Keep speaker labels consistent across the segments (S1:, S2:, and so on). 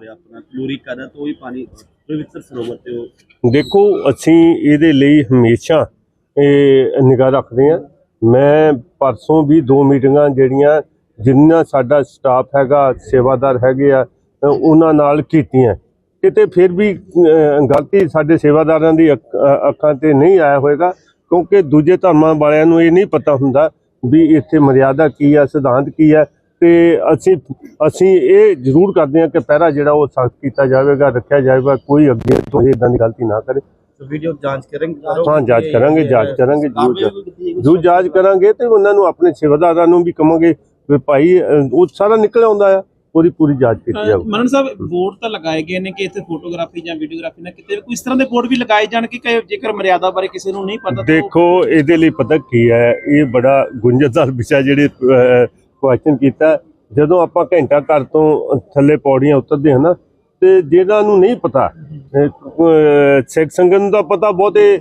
S1: ਰਿਹਾ ਆਪਣਾ ਕਲੋਰੀਕਾ ਦਾ, ਤਾਂ ਉਹ ਪਾਣੀ ਪਵਿੱਤਰ ਸਰੋਵਰ ਤੇ ਉਹ
S2: ਦੇਖੋ, ਅਸੀਂ ਇਹਦੇ ਲਈ ਹਮੇਸ਼ਾ, ਇਹ, ਨਿਗਾਹ ਰੱਖਦੇ ਹਾਂ। ਮੈਂ ਪਰਸੋਂ ਵੀ ਦੋ ਮੀਟਿੰਗਾਂ ਜਿਹੜੀਆਂ, ਜਿੰਨਾ ਸਾਡਾ ਸਟਾਫ ਹੈਗਾ, ਸੇਵਾਦਾਰ ਹੈਗੇ ਆ ਉਹਨਾਂ ਨਾਲ ਕੀਤੀਆਂ। ਕਿਤੇ ਫਿਰ ਵੀ ਗਲਤੀ ਸਾਡੇ ਸੇਵਾਦਾਰਾਂ ਦੀ ਅੱਖਾਂ ਤੇ ਨਹੀਂ ਆਇਆ ਹੋਵੇਗਾ ਕਿਉਂਕਿ ਦੂਜੇ ਧਰਮਾਂ ਵਾਲਿਆਂ ਨੂੰ ਇਹ ਨਹੀਂ ਪਤਾ ਹੁੰਦਾ ਵੀ ਇੱਥੇ ਮਰਿਆਦਾ ਕੀ ਆ, ਸਿਧਾਂਤ ਕੀ ਹੈ ਤੇ ਅਸੀਂ ਅਸੀਂ ਇਹ ਜ਼ਰੂਰ ਕਰਦੇ ਹਾਂ ਕਿ ਪਹਿਰਾ ਜਿਹੜਾ ਉਹ ਸਖਤ ਕੀਤਾ ਜਾਵੇਗਾ ਰੱਖਿਆ ਜਾਵੇਗਾ ਕੋਈ ਅੱਗੇ ਤੋਂ ਇਦਾਂ ਦੀ ਗਲਤੀ ਨਾ ਕਰੇ।
S1: ਵੀਡੀਓ ਜਾਂਚ ਕਰਾਂਗੇ?
S2: ਹਾਂ ਜਾਂਚ ਕਰਾਂਗੇ ਜਾਂਚ ਕਰਾਂਗੇ ਜਾਂਚ ਕਰਾਂਗੇ ਤੇ ਉਹਨਾਂ ਨੂੰ ਆਪਣੇ ਸੇਵਾਦਾਰਾਂ ਨੂੰ ਵੀ ਕਹਾਂਗੇ ਵੀ ਭਾਈ ਉਹ ਸਾਰਾ ਨਿਕਲ ਆਉਂਦਾ ਆ ਉਹਦੀ ਪੂਰੀ ਜਾਂਚ ਕੀਤੀ ਜਾਵੇ
S3: ਮਨਨ ਸਾਹਿਬ ਬੋਰਡ ਤਾਂ ਲਗਾਏ ਗਏ ਨੇ ਕਿ ਇੱਥੇ ਫੋਟੋਗ੍ਰਾਫੀ ਜਾਂ ਵੀਡੀਓਗ੍ਰਾਫੀ ਨਾ ਕਿਤੇ ਵੀ ਕੋਈ ਇਸ ਤਰ੍ਹਾਂ ਦੇ ਬੋਰਡ ਵੀ ਲਗਾਏ ਜਾਣ ਕਿ ਜੇਕਰ ਮਰਿਆਦਾ ਬਾਰੇ ਕਿਸੇ ਨੂੰ ਨਹੀਂ ਪਤਾ
S2: ਦੇਖੋ ਇਹਦੇ ਲਈ ਪਤਾ ਕੀ ਹੈ ਇਹ ਬੜਾ ਗੁੰਝਲਦਾਰ ਵਿਸ਼ਾ ਜਿਹੜੇ ਕੁਐਸਚਨ ਕੀਤਾ, ਜਦੋਂ ਆਪਾਂ ਘੰਟਾ ਘਰ ਤੋਂ ਥੱਲੇ ਪੌੜੀਆਂ ਉਤਰਦੇ ਹਾਂ ਨਾ, ਤੇ ਜਿਹਨਾਂ ਨੂੰ ਨਹੀਂ ਪਤਾ ਸਿੱਖ ਸੰਗਤ ਨੂੰ ਤਾਂ ਪਤਾ ਬਹੁਤੇ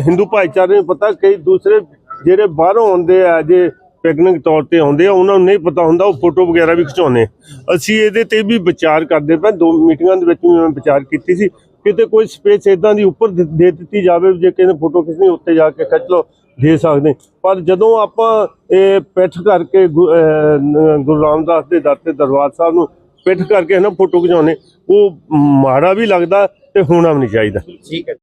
S2: ਹਿੰਦੂ ਭਾਈਚਾਰੇ ਨੂੰ ਪਤਾ, ਕਈ ਦੂਸਰੇ ਜਿਹੜੇ ਬਾਹਰੋਂ ਆਉਂਦੇ ਆ, ਜੇ ਪਿਕਨਿਕ ਤੌਰ ਤੇ ਆਉਂਦੇ ਆ, ਉਹਨਾਂ ਨੂੰ ਨਹੀਂ ਪਤਾ ਹੁੰਦਾ, ਉਹ ਫੋਟੋ ਵਗੈਰਾ ਵੀ ਖਿਚਾਉਂਦੇ ਅਸੀਂ ਇਹਦੇ ਤੇ ਵੀ ਵਿਚਾਰ ਕਰਦੇ ਪਏ, ਦੋ ਮੀਟਿੰਗਾਂ ਦੇ ਵਿੱਚ ਵੀ ਮੈਂ ਵਿਚਾਰ ਕੀਤੀ ਸੀ ਕਿਤੇ ਕੋਈ ਸਪੇਸ ਇਦਾਂ ਦੀ ਉੱਪਰ ਦੇ ਦਿੱਤੀ ਜਾਵੇ ਜੇ ਕਿਸੇ ਨੇ ਫੋਟੋ ਖਿੱਚਣੀ, ਉੱਤੇ ਜਾ ਕੇ ਖਿੱਚ ਲਓ, ਦੇ ਸਕਦੇ ਪਰ ਜਦੋਂ ਆਪਾਂ ਇਹ ਪਿੱਠ ਕਰਕੇ ਗੁ- ਗੁਰੂ ਰਾਮਦਾਸ ਦੇ ਦਰ ਤੇ ਦਰਬਾਰ ਸਾਹਿਬ ਨੂੰ ਪਿੱਠ ਕਰਕੇ ਨਾ ਫੋਟੋ ਖਿਚਾਉਣੇ ਉਹ ਮਾੜਾ ਵੀ ਲੱਗਦਾ ਤੇ ਹੋਣਾ ਵੀ ਨਹੀਂ ਚਾਹੀਦਾ।
S1: ਠੀਕ ਹੈ।